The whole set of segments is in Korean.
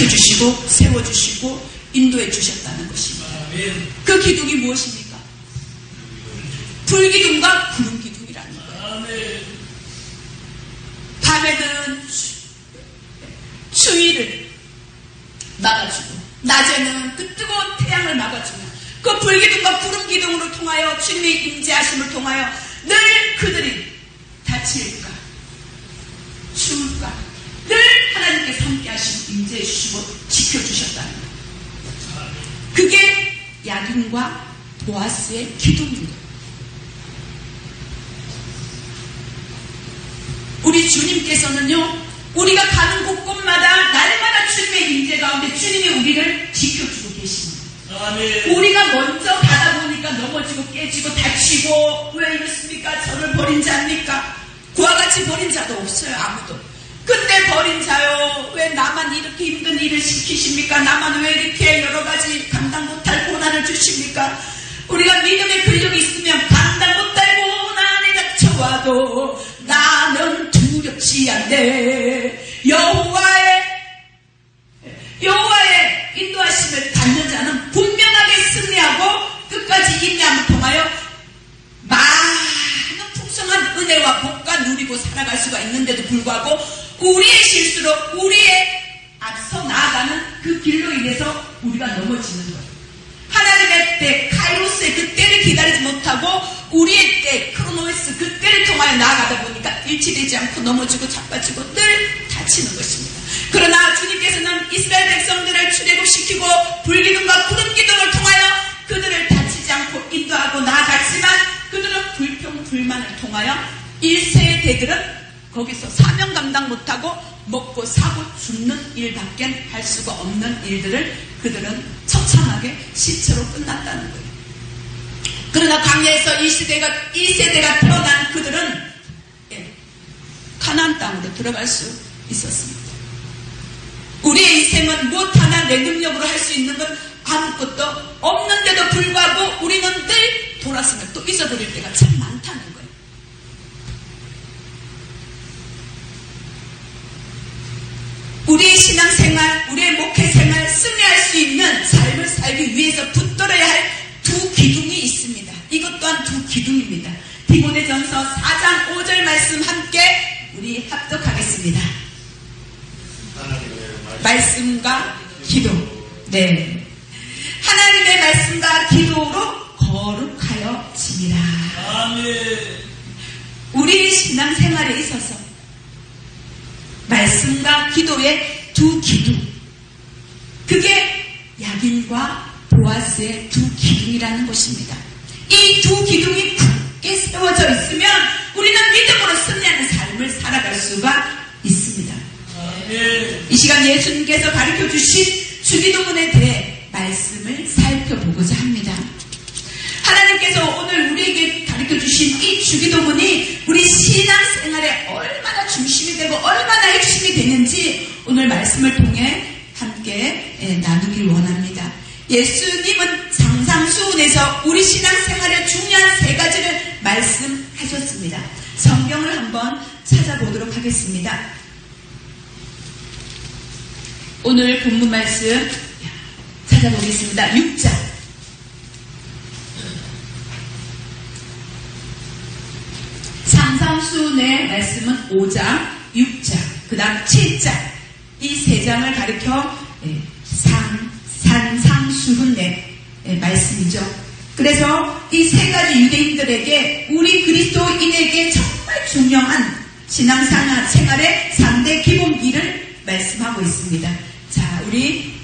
지켜주시고 세워주시고 인도해 주셨다는 것입니다. 그 기둥이 무엇입니까? 불기둥과 구름기둥이라는 거예요. 밤에는 추- 추위를 막아주고 낮에는 그 뜨거운 태양을 막아주며 그 불기둥과 구름기둥으로 통하여 주님의 임재하심을 통하여 늘 그들이 다칠까 추울까 늘 하나님께서 함께 하시고 임재해 주시고 지켜주셨다는 거예요. 그게 야긴과 보아스의 기둥입니다. 우리 주님께서는요, 우리가 가는 곳곳마다 날마다 주님의 임재 가운데 주님이 우리를 지켜주고 계십니다. 우리가 먼저 가다 보니까 넘어지고 깨지고 다치고 왜 이렇습니까? 저를 버린 자입니까? 그와 같이 버린 자도 없어요, 아무도. 근데 버린 자요, 왜 나만 이렇게 힘든 일을 시키십니까? 나만 왜 이렇게 여러 가지 감당 못할 고난을 주십니까? 우리가 믿음의 근력이 있으면 감당 못할 고난에 닥쳐와도 나는 두렵지 않네. 여호와의 여호와의 인도하심을 받는 자는 분명하게 승리하고 끝까지 인내함을 통하여 많은 풍성한 은혜와 복과 누리고 살아갈 수가 있는데도 불구하고 우리의 실수로 우리의 앞서 나아가는 그 길로 인해서 우리가 넘어지는 거예요. 하나님의 때, 카이로스의 그 때를 기다리지 못하고 우리의 때, 크로노이스 그 때를 통하여 나아가다 보니까 일치되지 않고 넘어지고 자빠지고 늘 다치는 것입니다. 그러나 주님께서는 이스라엘 백성들을 출애굽시키고 불기둥과 구름 기둥을 통하여 그들을 다치지 않고 인도하고 나아갔지만 그들은 불평 불만을 통하여 1세대들은 거기서 사명 감당 못하고 먹고 사고 죽는 일밖에 할 수가 없는 일들을 그들은 처참하게 시체로 끝났다는 거예요. 그러나 광야에서 1세대가, 1세대가 태어난 그들은 예, 가나안 땅으로 들어갈 수 있었습니다. 우리의 인생은 무엇 하나 내 능력으로 할 수 있는 건 아무것도 없는데도 불구하고 우리는 늘 돌았으면 또 잊어버릴 때가 참 많다는 거예요. 우리의 신앙생활, 우리의 목회생활, 승리할 수 있는 삶을 살기 위해서 붙들어야 할 두 기둥이 있습니다. 이것 또한 두 기둥입니다. 디모데 전서 4장 5절 말씀 함께 우리 합독하겠습니다. 말씀. 말씀과 기도. 네. 하나님의 말씀과 기도로 거룩하여 집니다. 아멘. 우리 신앙생활에 있어서 말씀과 기도의 두 기둥. 그게 야긴과 보아스의 두 기둥이라는 것입니다. 이 두 기둥이 굳게 세워져 있으면 우리는 믿음으로 승리하는 삶을 살아갈 수가 있습니다. 이 시간 예수님께서 가르쳐 주신 주기도문에 대해 말씀을 살펴보고자 합니다. 하나님께서 오늘 우리에게 가르쳐 주신 이 주기도문이 우리 신앙생활에 얼마나 중심이 되고 얼마나 핵심이 되는지 오늘 말씀을 통해 함께 예, 나누길 원합니다. 예수님은 상상수훈에서 우리 신앙생활의 중요한 세 가지를 말씀하셨습니다. 성경을 한번 찾아보도록 하겠습니다. 오늘 본문 말씀 찾아보겠습니다. 6장. 상상수의 말씀은 5장, 6장, 그 다음 7장. 이 세 장을 가리켜 예, 상, 산 상 수훈의 예, 말씀이죠. 그래서 이 세 가지 유대인들에게 우리 그리스도인에게 정말 중요한 신앙생활 생활의 3대 기본기를 말씀하고 있습니다. 자, 우리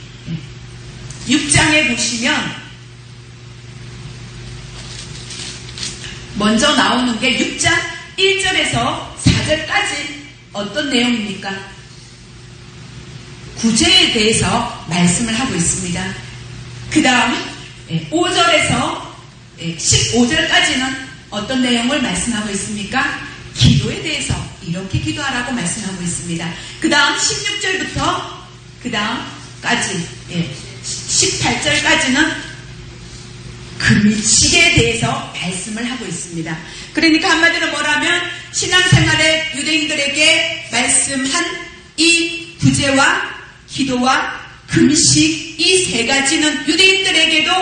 6장에 보시면 먼저 나오는 게 6장 1절에서 4절까지 어떤 내용입니까? 구제에 대해서 말씀을 하고 있습니다. 그 다음 5절에서 15절까지는 어떤 내용을 말씀하고 있습니까? 기도에 대해서 이렇게 기도하라고 말씀하고 있습니다. 그 다음 16절부터 그 다음까지 18절까지는 금식에 대해서 말씀을 하고 있습니다. 그러니까 한마디로 뭐라면 신앙생활의 유대인들에게 말씀한 이 구제와 기도와 금식 이 세 가지는 유대인들에게도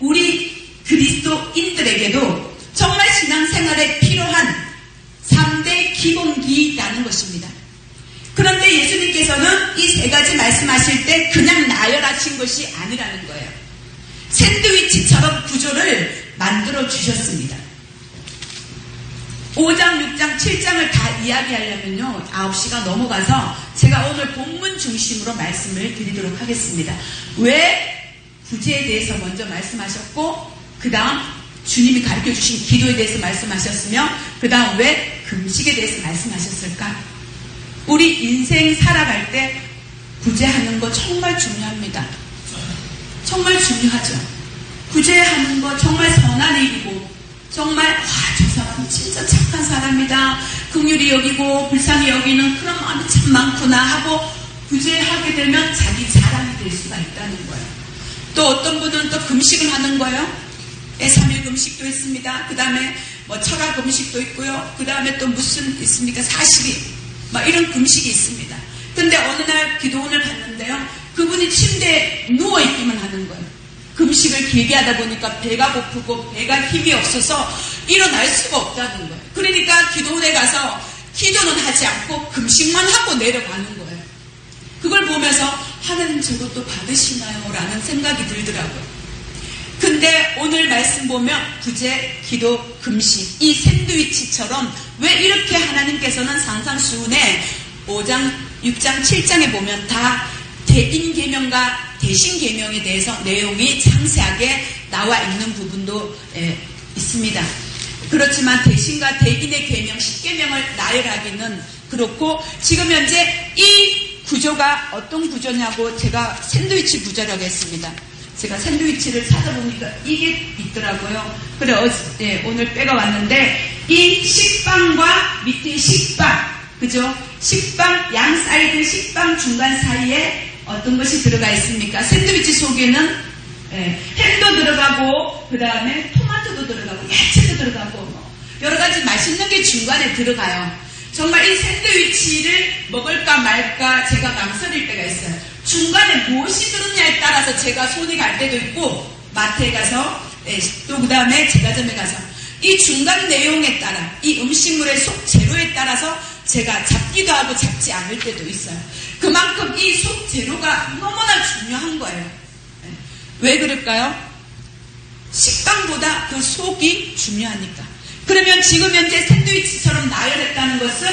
우리 그리스도인들에게도 정말 신앙생활에 필요한 3대 기본기라는 것입니다. 그런데 예수님께서는 이 세 가지 말씀하실 때 그냥 나열하신 것이 아니라는 거예요. 샌드위치처럼 구조를 만들어 주셨습니다. 5장, 6장, 7장을 다 이야기하려면요, 9시가 넘어가서 제가 오늘 본문 중심으로 말씀을 드리도록 하겠습니다. 왜 구제에 대해서 먼저 말씀하셨고, 그 다음 주님이 가르쳐 주신 기도에 대해서 말씀하셨으며, 그 다음 왜 금식에 대해서 말씀하셨을까? 우리 인생 살아갈 때 구제하는 거 정말 중요합니다. 정말 중요하죠. 구제하는 거 정말 선한 일이고, 정말 와 저 사람 진짜 착한 사람이다. 긍휼히 여기고 불쌍히 여기는 그런 마음이 참 많구나 하고 구제하게 되면 자기 자랑이 될 수가 있다는 거예요. 또 어떤 분은 또 금식을 하는 거예요. 예, 3일 금식도 있습니다. 그 다음에 뭐 철학 금식도 있고요. 그 다음에 또 무슨 있습니까? 40일. 막 이런 금식이 있습니다. 근데 어느 날 기도원을 봤는데요. 그분이 침대에 누워있기만 하는 거예요. 금식을 길게 하다 보니까 배가 고프고 배가 힘이 없어서 일어날 수가 없다는 거예요. 그러니까 기도원에 가서 기도는 하지 않고 금식만 하고 내려가는 거예요. 그걸 보면서 하나님 저것도 받으시나요? 라는 생각이 들더라고요. 근데 오늘 말씀 보면 구제, 기도, 금식 이 샌드위치처럼 왜 이렇게 하나님께서는 상상수훈에 5장, 6장, 7장에 보면 다 대인 계명과 대신 계명에 대해서 내용이 상세하게 나와 있는 부분도 에, 있습니다. 그렇지만 대신과 대인의 계명, 10계명을 나열하기는 그렇고 지금 현재 이 구조가 어떤 구조냐고 제가 샌드위치 구조라고 했습니다. 제가 샌드위치를 찾아보니까 이게 있더라고요. 그래 어, 네, 오늘 빼가 왔는데 이 식빵과 밑에 식빵 그죠? 식빵 양 사이드 식빵 중간 사이에 어떤 것이 들어가 있습니까? 샌드위치 속에는 예, 햄도 들어가고 그 다음에 토마토도 들어가고 야채도 들어가고 뭐 여러 가지 맛있는 게 중간에 들어가요. 정말 이 샌드위치를 먹을까 말까 제가 망설일 때가 있어요. 중간에 무엇이 들었냐에 따라서 제가 손이 갈 때도 있고 마트에 가서 예, 또그 다음에 제과점에 가서 이 중간 내용에 따라 이 음식물의 속 재료에 따라서 제가 잡기도 하고 잡지 않을 때도 있어요. 그만큼 이 속 재료가 너무나 중요한 거예요. 예. 왜 그럴까요? 식빵보다 그 속이 중요하니까. 그러면 지금 현재 샌드위치처럼 나열했다는 것은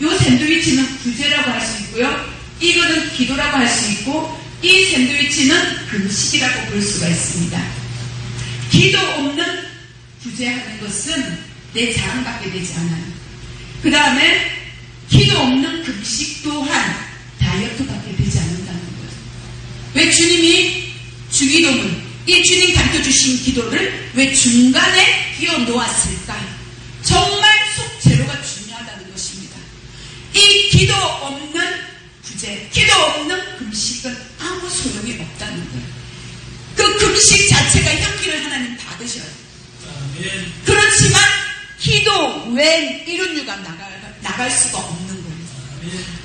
이 샌드위치는 구제라고 할 수 있고요. 이거는 기도라고 할 수 있고 이 샌드위치는 금식이라고 볼 수가 있습니다. 기도 없는 구제하는 것은 내 자랑받게 되지 않아요. 그 다음에 기도 없는 금식 또한 다이어트 받게 되지 않는다는 거예요. 왜 주님이 주기도문, 이 주님 가르쳐 주신 기도를 왜 중간에 끼워 놓았을까요? 정말 속 재료가 중요하다는 것입니다. 이 기도 없는 구제, 기도 없는 금식은 아무 소용이 없다는 거예요. 그 금식 자체가 향기를 하나님 받으셔요. 그렇지만 기도 외엔 이런 유가 나갈, 나갈 수가 없는.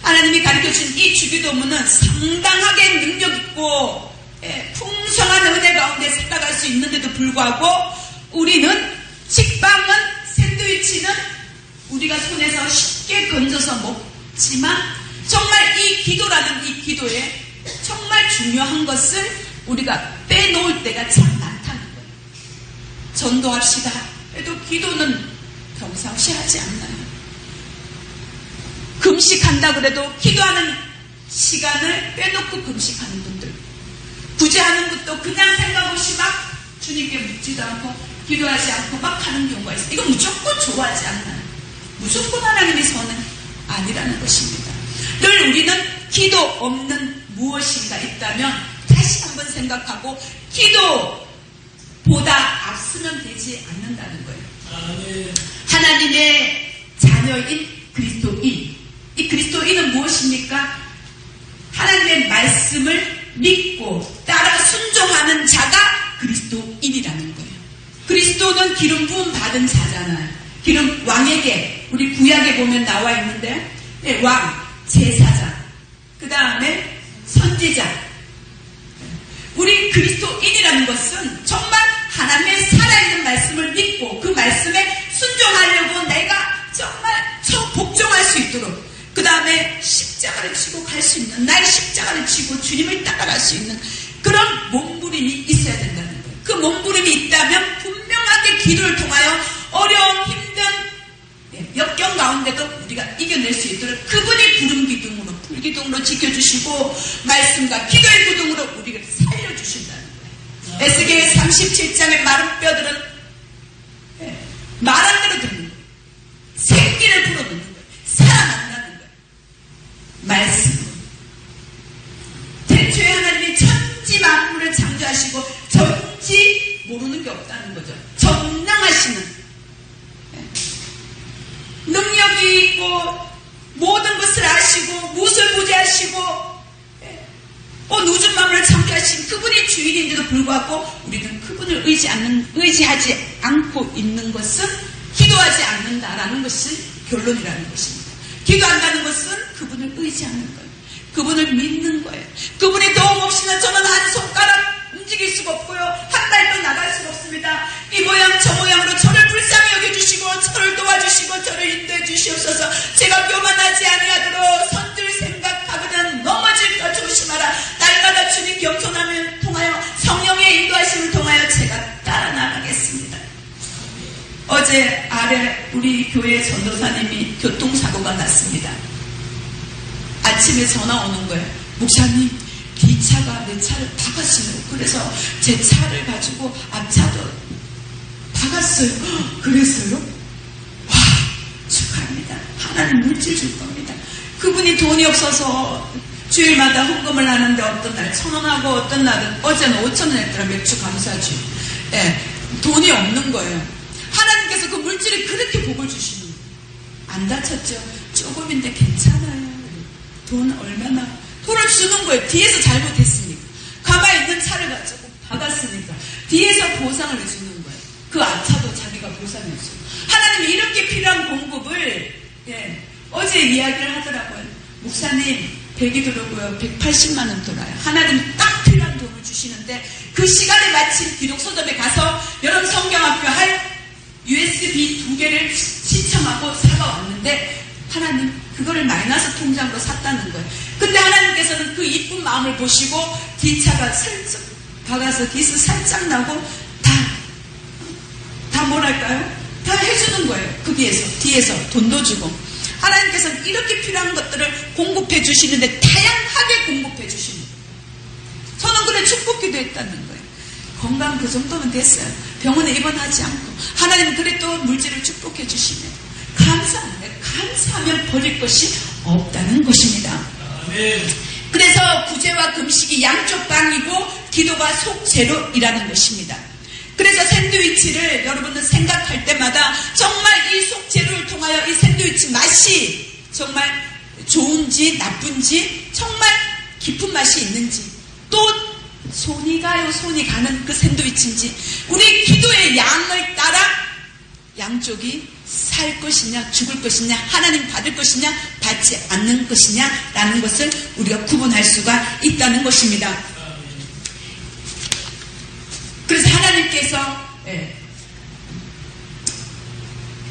하나님이 가르쳐 준이 주기도문은 상당하게 능력 있고 예, 풍성한 은혜 가운데 살아갈 수 있는데도 불구하고 우리는 식빵은 샌드위치는 우리가 손에서 쉽게 건져서 먹지만 정말 이 기도라는 이 기도에 정말 중요한 것을 우리가 빼놓을 때가 참 많다는 거예요. 전도합시다. 그래도 기도는 평상시 하지 않나요? 금식한다 그래도 기도하는 시간을 빼놓고 금식하는 분들. 구제하는 것도 그냥 생각 없이 막 주님께 묻지도 않고 기도하지 않고 막 하는 경우가 있어요. 이거 무조건 좋아하지 않나요? 무조건 하나님의 선은 아니라는 것입니다. 늘 우리는 기도 없는 무엇인가 있다면 다시 한번 생각하고 기도보다 앞서면 되지 않는다는 거예요. 아멘. 하나님의 자녀인 그리스도인. 이 그리스도인은 무엇입니까? 하나님의 말씀을 믿고 따라 순종하는 자가 그리스도인이라는 거예요. 그리스도는 기름 부음 받은 자잖아요. 기름 왕에게 우리 구약에 보면 나와 있는데 네, 왕, 제사장, 그 다음에 선지자, 우리 그리스도인이라는 것은 정말 하나님의 살아있는 말씀을 믿고 그 말씀에 순종하려고 내가 정말 저 복종할 수 있도록 그 다음에 십자가를 지고 갈 수 있는 나의 십자가를 지고 주님을 따라갈 수 있는 그런 몸부림이 있어야 된다는 거예요. 그 몸부림이 있다면 분명하게 기도를 통하여 어려움 힘든 예, 역경 가운데도 우리가 이겨낼 수 있도록 그분이 구름 기둥으로 불 기둥으로 지켜주시고 말씀과 기도의 기둥으로 우리를 살려주신다는 거예요. 에스겔 37장의 마른 뼈들은 예, 말한 대로 듣는 거예요. 생기를 불어넣는. 말씀. 대초에 하나님이 천지 만물을 창조하시고 전지 모르는 게 없다는 거죠. 전능하시는 능력이 있고 모든 것을 아시고 무엇을 보좌하시고 예, 온 우주 만물을 창조하신 그분이 주인인데도 불구하고 우리는 그분을 의지 않는, 의지하지 않고 있는 것은 기도하지 않는다라는 것이 결론이라는 것입니다. 기도한다는 것은 그분을 의지하는 거예요. 그분을 믿는 거예요. 그분의 도움 없이는 저는 한 손가락 움직일 수가 없고요. 한 발도 나갈 수가 없습니다. 이 모양 저 모양으로 저를 불쌍히 여겨주시고 저를 도와주시고 저를 인도해 주시옵소서 제가 교만하지 아니하도록 선들 생각하거든 넘어질까 조심하라 날마다 주님 겸손함을 통하여 성령의 인도하심을 통하여 제가 따라 나가겠습니다. 어제 교회 전도사님이 교통사고가 났습니다. 아침에 전화 오는 거예요. 목사님, 뒷차가 내 차를 박았어요. 그래서 제 차를 가지고 앞차도 박았어요. 헉, 그랬어요? 와, 축하합니다. 하나님 물질 줄 겁니다. 그분이 돈이 없어서 주일마다 헌금을 하는데 어떤 날 천 원하고 어떤 날은 어제는 오천 원 했더라 맥주 감사주. 예, 돈이 없는 거예요. 물질을 그렇게 복을 거예요. 안 다쳤죠? 조금인데 괜찮아요. 돈 얼마나 돈을 주는 거예요. 뒤에서 잘못했으니까. 가만히 있는 차를 가지고 박았으니까. 뒤에서 보상을 해주는 거예요. 그 앞차도 자기가 보상해주고. 하나님이 이렇게 필요한 공급을 예, 어제 이야기를 하더라고요. 목사님 100이 들어오고요. 180만 원 돌아요. 하나님 딱 필요한 돈을 주시는데 그 시간에 마침 기독 서점에 가서 여러분 성경학교 할 USB 두 개를 시청하고 사가 왔는데 하나님 그거를 마이너스 통장으로 샀다는 거예요. 근데 하나님께서는 그 이쁜 마음을 보시고 뒷차가 살짝 박아서 기스 살짝 나고 다, 다 뭐랄까요? 다 해주는 거예요. 거기에서, 뒤에서 돈도 주고. 하나님께서는 이렇게 필요한 것들을 공급해 주시는데 다양하게 공급해 주시는 거예요. 저는 그래 축복 기도 했다는 거예요. 건강 그 정도면 됐어요. 병원에 입원하지 않고. 하나님은 그래 또 물질을 축복해 주시네. 감사합니다. 감사하면 버릴 것이 없다는 것입니다. 그래서 구제와 금식이 양쪽 방이고 기도가 속재료이라는 것입니다. 그래서 샌드위치를 여러분들 생각할 때마다 정말 이 속재료를 통하여 이 샌드위치 맛이 정말 좋은지 나쁜지 정말 깊은 맛이 있는지 또 손이 가요 손이 가는 그 샌드위치인지 우리 기도의 양을 따라 양쪽이 살 것이냐 죽을 것이냐 하나님 받을 것이냐 받지 않는 것이냐 라는 것을 우리가 구분할 수가 있다는 것입니다. 그래서 하나님께서 예,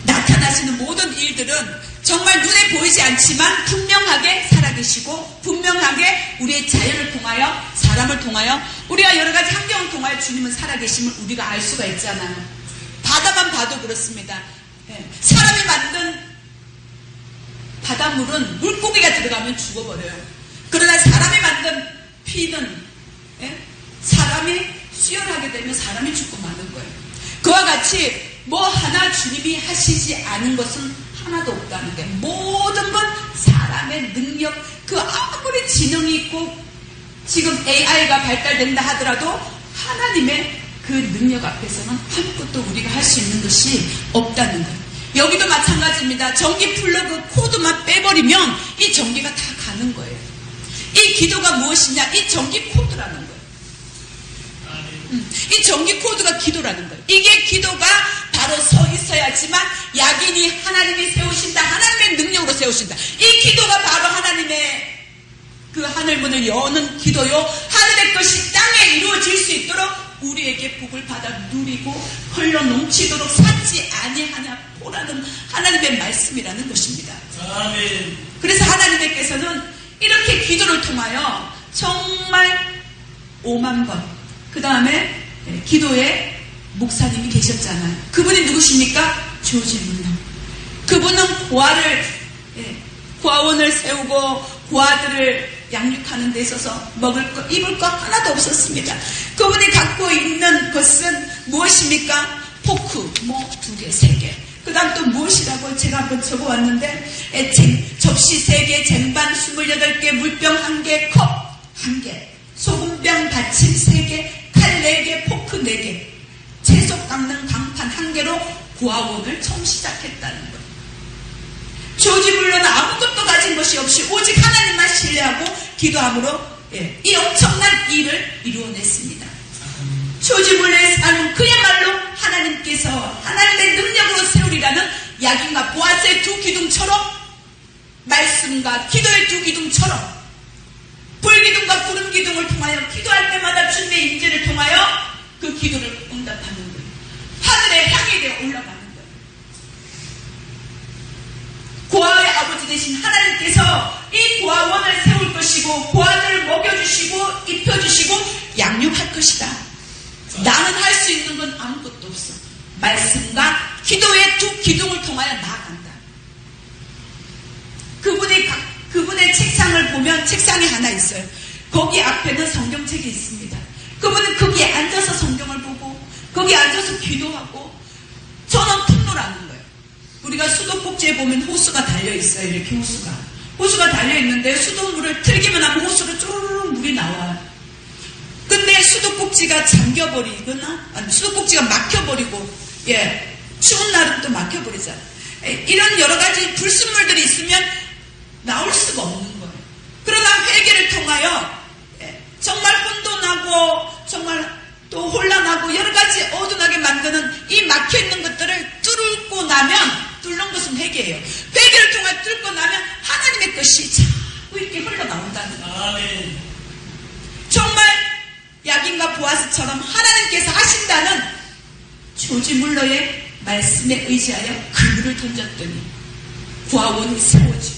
나타나시는 모든 일들은 정말 눈에 보이지 않지만 분명하게 살아계시고 분명하게 우리의 자연을 통하여 사람을 통하여 우리가 여러 가지 환경을 통하여 주님은 살아계심을 우리가 알 수가 있잖아요. 바다만 봐도 그렇습니다. 예, 사람이 만든 바닷물은 물고기가 들어가면 죽어버려요. 그러나 사람이 만든 피는 예, 사람이 수혈하게 되면 사람이 죽고 마는 거예요. 그와 같이 뭐 하나 주님이 하시지 않은 것은 하나도 없다는 게 모든 건 사람의 능력 그 아무리 지능이 있고 지금 AI가 발달된다 하더라도 하나님의 그 능력 앞에서는 아무것도 우리가 할 수 있는 것이 없다는 거예요. 여기도 마찬가지입니다. 전기 플러그 코드만 빼버리면 이 전기가 다 가는 거예요. 이 기도가 무엇이냐? 이 전기 코드라는 거예요. 음, 이 전기 코드가 기도라는 거예요. 이게 기도가 바로 서 있어야지만 약인이 하나님이 세우신다. 하나님의 능력으로 세우신다. 이 기도가 바로 하나님의 그 하늘 문을 여는 기도요. 하늘의 것이 땅에 이루어질 수 있도록 우리에게 복을 받아 누리고 흘러 넘치도록 쌓지 아니하냐 보라는 하나님의 말씀이라는 것입니다. 아멘. 그래서 하나님께서는 이렇게 기도를 통하여 정말 5만 번, 그 다음에 기도에 목사님이 계셨잖아요. 그분이 누구십니까? 조지 물러. 그분은 고아를, 예, 고아원을 세우고 고아들을 양육하는 데 있어서 먹을 거, 입을 거 하나도 없었습니다. 그분이 갖고 있는 것은 무엇입니까? 포크, 뭐, 두 개, 세 개. 그 다음 또 무엇이라고 제가 한번 적어왔는데, 에, 쟁, 접시 세 개, 쟁반 28개, 물병 한 개, 컵 한 개, 소금병 받침 세 개, 칼네 개, 채소 깎는 강판 한 개로 구하원을 처음 시작했다는 거예요. 조지 물러는 아무것도 가진 것이 없이 오직 하나님만 신뢰하고 기도함으로 예, 이 엄청난 일을 이루어냈습니다. 조지 물러의 삶은 그야말로 하나님께서 하나님의 능력으로 세우리라는 야긴과 보아스의 두 기둥처럼 말씀과 기도의 두 기둥처럼 불기둥과 구름 기둥을 통하여 기도할 때마다 주님의 인재를 통하여 그 기도를 응답하는 거예요. 하늘에 향이 되어 올라가는 거예요. 고아의 아버지 되신 하나님께서 이 고아원을 세울 것이고 고아들을 먹여주시고 입혀주시고 양육할 것이다. 나는 할 수 있는 건 아무것도 없어. 말씀과 기도의 두 기둥을 통하여 나아간다. 그분의 각- 그분의 책상을 보면 책상이 하나 있어요. 거기 앞에는 성경책이 있습니다. 그분은 거기에 앉아서 성경을 보고 거기 앉아서 기도하고 저는 풍노라는 거예요. 우리가 수도꼭지에 보면 호수가 달려 있어요. 이렇게 호수가 호수가 달려 있는데 수돗물을 틀기만 하면 호수로 쪼르르 물이 나와요. 근데 수도꼭지가 잠겨버리거나 아니, 수도꼭지가 막혀버리고 예 추운 날은 또 막혀버리잖아요. 에, 이런 여러 가지 불순물들이 있으면 나올 수가 없는 거예요. 그러나 회개를 통하여 예, 정말 혼돈하고 정말 또 가지 어둔하게 만드는 이 막혀 있는 것들을 뚫고 나면 뚫는 것은 회개예요. 회개를 통해 뚫고 나면 하나님의 것이 자꾸 이렇게 흘러나온다는 거예요. 아멘. 정말 야긴과 보아스처럼 하나님께서 하신다는 조지 물러의 말씀에 의지하여 그물을 던졌더니 구하원이 세워지고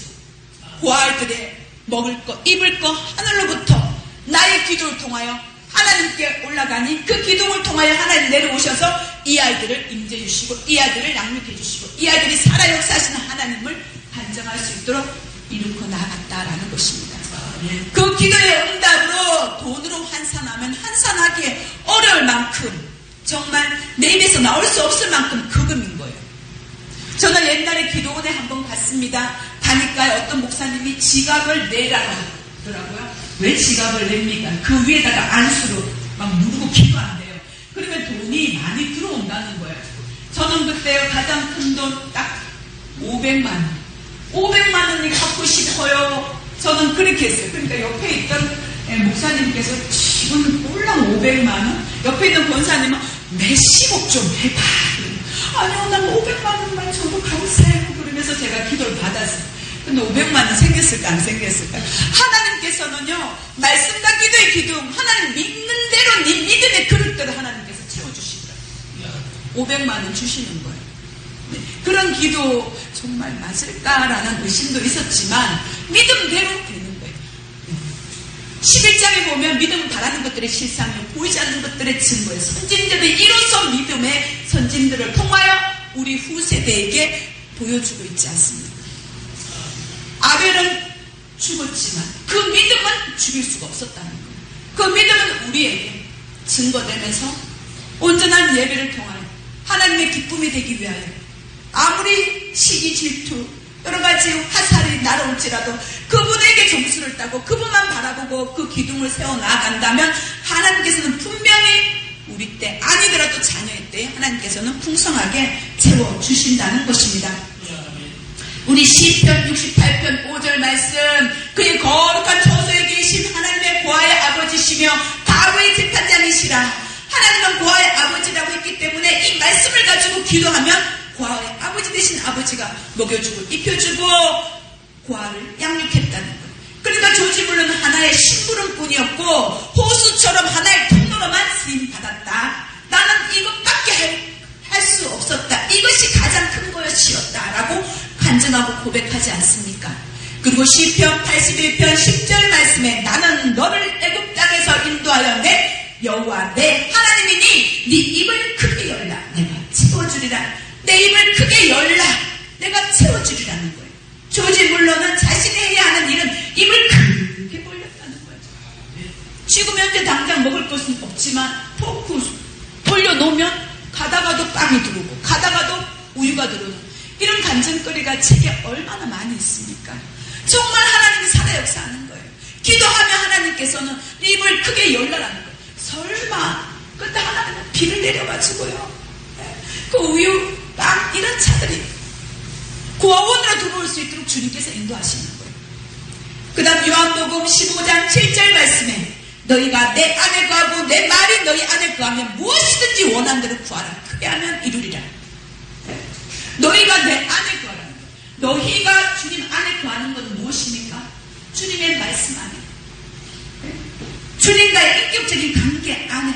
구아들의 먹을 거 입을 거 하늘로부터 나의 기도를 통하여 하나님께 올라가니 그 기도를 통하여 하나님 내려오셔서 이 아이들을 임재 주시고 이 아이들을 양육해 주시고 이 아이들이 살아 역사하시는 하나님을 반정할 수 있도록 이루고 나갔다라는 것입니다. 그 기도의 응답으로 돈으로 환산하면 환산하기 어려울 만큼 정말 내 입에서 나올 수 없을 만큼 금인 거예요. 저는 옛날에 기도원에 한번 갔습니다. 가니까 어떤 목사님이 지갑을 내라고 하더라고요. 왜 지갑을 냅니까? 그 위에다가 안수로 막 누르고 기도한대요. 그러면 돈이 많이 들어온다는 거예요. 저는 그때 가장 큰 돈 딱 500만 원. 500만 원이 갖고 싶어요. 저는 그렇게 했어요. 그러니까 옆에 있던 예, 목사님께서 지금 꼴랑 500만 원? 옆에 있는 권사님은 몇십억 좀 해봐. 아니요, 난 500만 원만 저도 감사해요. 그러면서 제가 기도를 받았어요. 근데 500만 원 생겼을까 안 생겼을까? 하나 님께서는요 말씀과 기도의 기둥 하나님 믿는 대로 네 믿음의 그릇대로 하나님께서 채워주시더라고요. 500만 원 주시는 거예요. 네, 그런 기도 정말 맞을까라는 의심도 있었지만 믿음대로 되는 거예요. 11장에 보면 믿음은 바라는 것들의 실상이요 보이지 않는 것들의 증거예요. 선진들의 이로써 믿음의 선진들을 통하여 우리 후세대에게 보여주고 있지 않습니까? 아벨은 죽었지만 그 믿음은 죽일 수가 없었다는 거예요. 그 믿음은 우리에게 증거되면서 온전한 예배를 통하여 하나님의 기쁨이 되기 위하여 아무리 시기 질투 여러 가지 화살이 날아올지라도 그분에게 점수를 따고 그분만 바라보고 그 기둥을 세워 나아간다면 하나님께서는 분명히 우리 때 아니더라도 자녀의 때 하나님께서는 풍성하게 채워 주신다는 것입니다. 우리 시편 68편 5절 말씀 그의 거룩한 저소에 계신 하나님의 고아의 아버지시며 다윗의 재판장이시라 하나님은 고아의 아버지라고 했기 때문에 이 말씀을 가지고 기도하면 고아의 아버지 되신 아버지가 먹여주고 입혀주고 고아를 양육했다는 거예요. 그러니까 조지물은 하나의 심부름꾼이었고 호수처럼 하나의 받았다. 나는 이것밖에 할 고 고백하지 않습니까? 그리고 시편 81편 10절 말씀에 나는 너를 애굽 땅에서 인도하여 내 여호와 내 하나님이니 네 입을 크게 열라 내가 채워주리라 내 입을 크게 열라 내가 채워주리라는 거예요. 조지 물론은 자신이 해야 하는 일은 입을 크게 벌렸다는 거예요. 지금 현재 당장 먹을 것은 없지만 포크 돌려놓으면 가다가도 빵이 들어오고 가다가도 우유가 들어오는 이런 간증거리가 책에 얼마나 많이 있습니까? 정말 하나님이 살아 역사하는 거예요. 기도하면 하나님께서는 네 입을 크게 열라라는 거예요. 설마 그때 하나님은 비를 내려가지고요. 예, 그 우유, 빵 이런 차들이 고아원으로 들어올 수 있도록 주님께서 인도하시는 거예요. 그 다음 요한복음 15장 7절 말씀에 너희가 내 안에 거하고 내 말이 너희 안에 거하면 무엇이든지 원한 대로 구하라. 크게 하면 이루리라. 네. 너희가 내 안에 거하라. 너희가 주님 안에 거하는 것은 무엇입니까? 주님의 말씀 안에. 네. 주님과의 인격적인 관계 안에.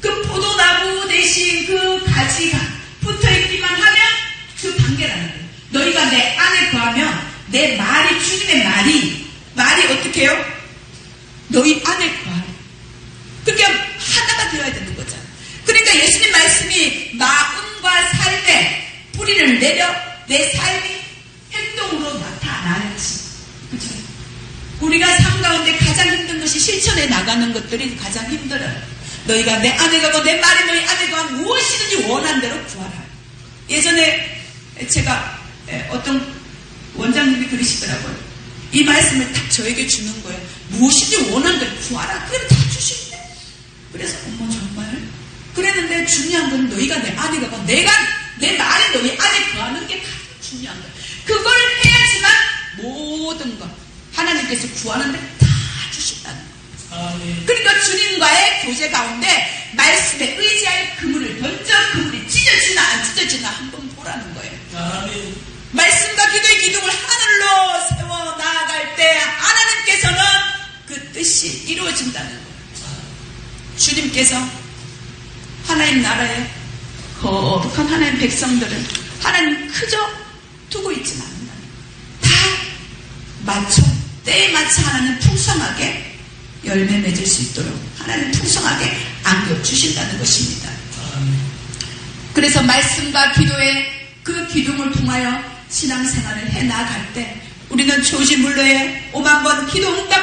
그 포도나무 대신 그 가지가 붙어 있기만 하면 그 관계라는 거예요. 너희가 내 안에 거하면 내 말이 주님의 말이 말이 어떻게 해요? 너희 안에 거하라. 그러니까 하나가 되어야 되는 거잖아. 그러니까 예수님 말씀이 마음과 삶에 내려 내 삶이 행동으로 나타나야지. 그죠? 우리가 삶 가운데 가장 힘든 것이 실천해 나가는 것들이 가장 힘들어요. 너희가 내 안에 가고 내 말이 너희 안에 가고 무엇이든지 원한 대로 구하라. 예전에 제가 어떤 원장님이 그러시더라고요. 이 말씀을 딱 저에게 주는 거예요. 무엇이든지 원한 대로 구하라. 그럼 다 주신대. 그래서 어머 정말 그랬는데 중요한 건 너희가 내 안에 가고 내가 내 말이 너희 안에 거하는 게 가장 중요한 거야. 그걸 해야지만 모든 것 하나님께서 구하는데 다 주신다는 거야. 아멘. 그러니까 주님과의 교제 가운데 말씀에 의지할 그물을 던져 그물이 찢어지나 안 찢어지나 한번 보라는 거예요. 아멘. 말씀과 기도의 기둥을 하늘로 세워 나아갈 때 하나님께서는 그 뜻이 이루어진다는 거예요. 주님께서 하나님 나라에 거룩한 하나님 백성들을 하나님 그저 두고 않는다. 다 맞춰 때에 맞춰 하나님 풍성하게 열매 맺을 수 있도록 하나님 풍성하게 안겨 주신다는 것입니다. 아멘. 그래서 말씀과 기도의 그 기둥을 통하여 신앙생활을 해 나갈 때 우리는 조지 물러의 5만 번 기도 응답